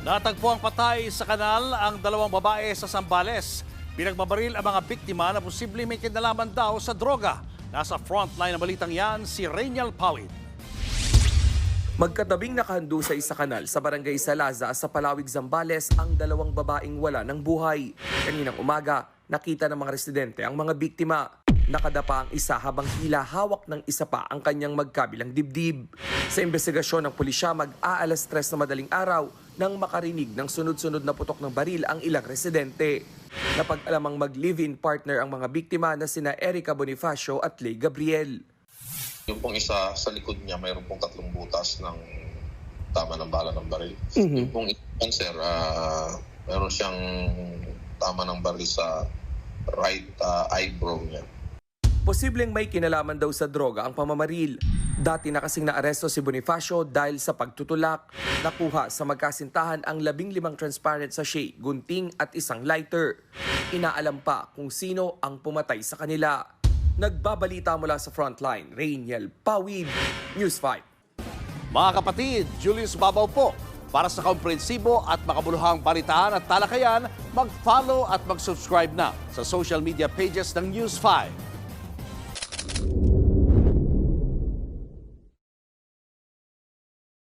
Natagpo ang patay sa kanal ang dalawang babae sa Sambales. Pinagbabaril ang mga biktima na posibleng may kinalaman daw sa droga. Nasa frontline ng balitang yan si Rainiel Pawid. Magkatabing nakahandusay sa kanal sa barangay Salaza sa Palawig, Zambales ang dalawang babaeng wala ng buhay. Kaninang umaga, nakita ng mga residente ang mga biktima. Nakadapa ang isa habang tila hawak ng isa pa ang kanyang magkabilang dibdib. Sa investigasyon ng pulisya, mag-aalas tres na madaling araw nang makarinig ng sunod-sunod na putok ng baril ang ilang residente. Napag-alamang mag-live-in partner ang mga biktima na sina Erica Bonifacio at Lay Gabriel. Yung pong isa sa likod niya, mayroon pong tatlong butas ng tama ng bala ng baril. Mhm. Yung pong isang sir, ah, mayroon siyang tama ng baril sa right ah, eyebrow niya. Posibleng may kinalaman daw sa droga ang pamamaril. Dati na kasing naaresto si Bonifacio dahil sa pagtutulak. Nakuha sa magkasintahan ang labing limang transparent sachet, gunting at isang lighter. Inaalam pa kung sino ang pumatay sa kanila. Nagbabalita mula sa frontline, Rainiel Pawid, News 5. Mga kapatid, Julius Babaw po. Para sa komprensibo at makabuluhang balitaan at talakayan, mag-follow at mag-subscribe na sa social media pages ng News 5.